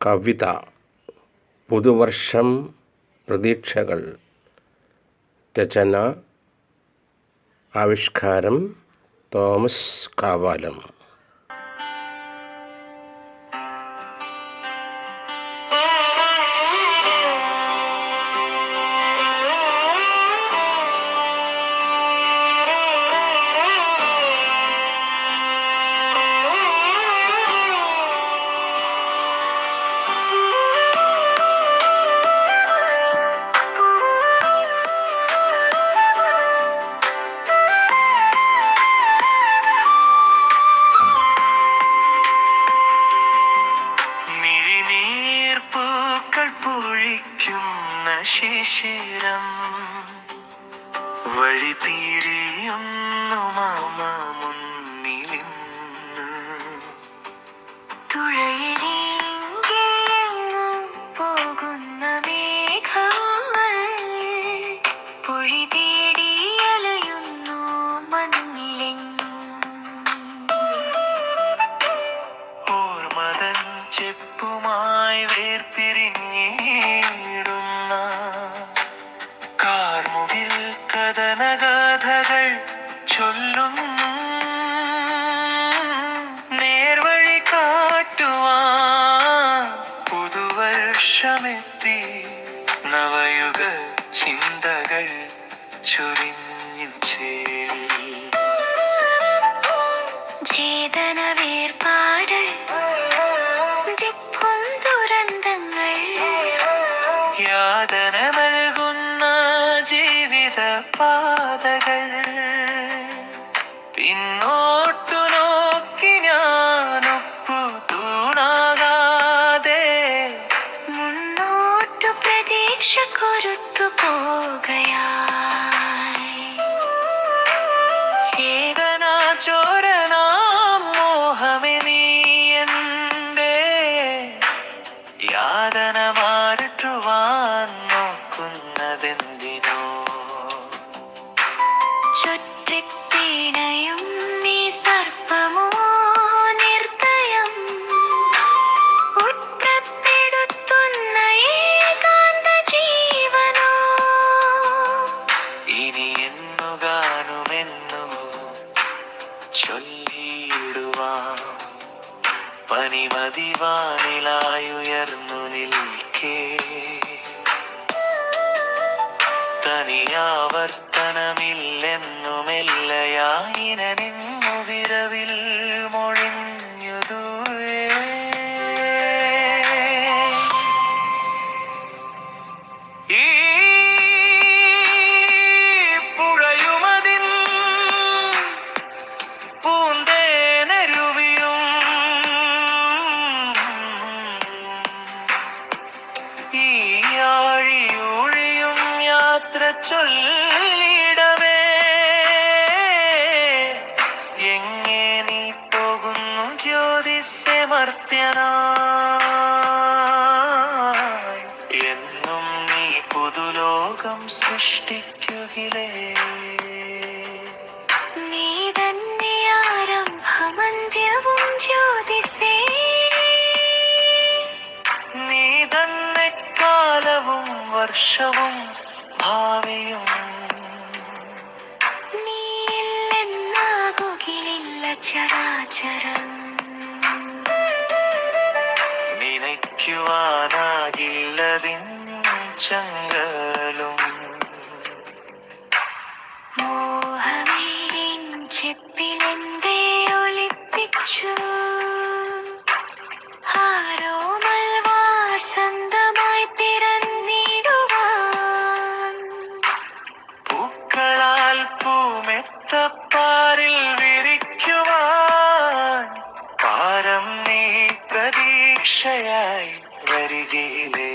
കവിത പുതുവർഷം പ്രതീക്ഷകൾ രചന ആവിഷ്കാരം തോമസ് കാവാലം. ശിശിരം വഴി പിരിയുന്നു മാമ മുന്നിലിന്ന്. തുഴയിലെങ്കിലും പോകുന്ന അലയുന്നു ചെപ്പുമായി വേർപിരിഞ്ഞിടുന്ന ചൊരിഞ്ഞു ചേരി ചേതന വേർപാട് ദുരന്തങ്ങൾ യാതന നൽകുന്ന ജീവിത പാതകൾ പിന്നോട്ടു നോക്കി ഞാനൊപ്പു തൂണാകാതെ മുന്നോട്ടു പ്രതീക്ഷ കൊരുത്തു പോകയായി യാതന മാറ്റുവാൻ നോക്കുന്നതെന്തിനോ ചുറ്റിപ്പിണയും പനിമതിവാനിലായുയർന്നു നിൽക്കേ. തനിയാവർത്തനമില്ലെന്നുമെല്ലയായിന നിന്നു വിരവിൽ മൊഴിഞ്ഞു ദൂരേ. ഈ ചൊല്ലിടവേ. എങ്ങേ നീ പോകുന്നു ജ്യോതിസ്യമർത്യനായി? എന്നും നീ പുതുലോകം സൃഷ്ടിക്കുകിലേ. നീ തന്നെ ആരംഭമന്ത്യവും ജ്യോതിസേ. നീ തന്നെ കാലവും വർഷവും നിനയ്ക്കുവാനാകില്ലതിൻ ചങ്കലും. മോഹമേൻ ചെപ്പിലെന്തേ ഒളിപ്പിച്ചു? ആരോമൽ വാസന്തമായി പിറന്നിടുവാൻ? പൂക്കളാൽ പൂമെത്തപ്പാരിൽ വിരിക്കുവാൻ. പാരം നീ പ്രതീക്ഷയായി வருகிறே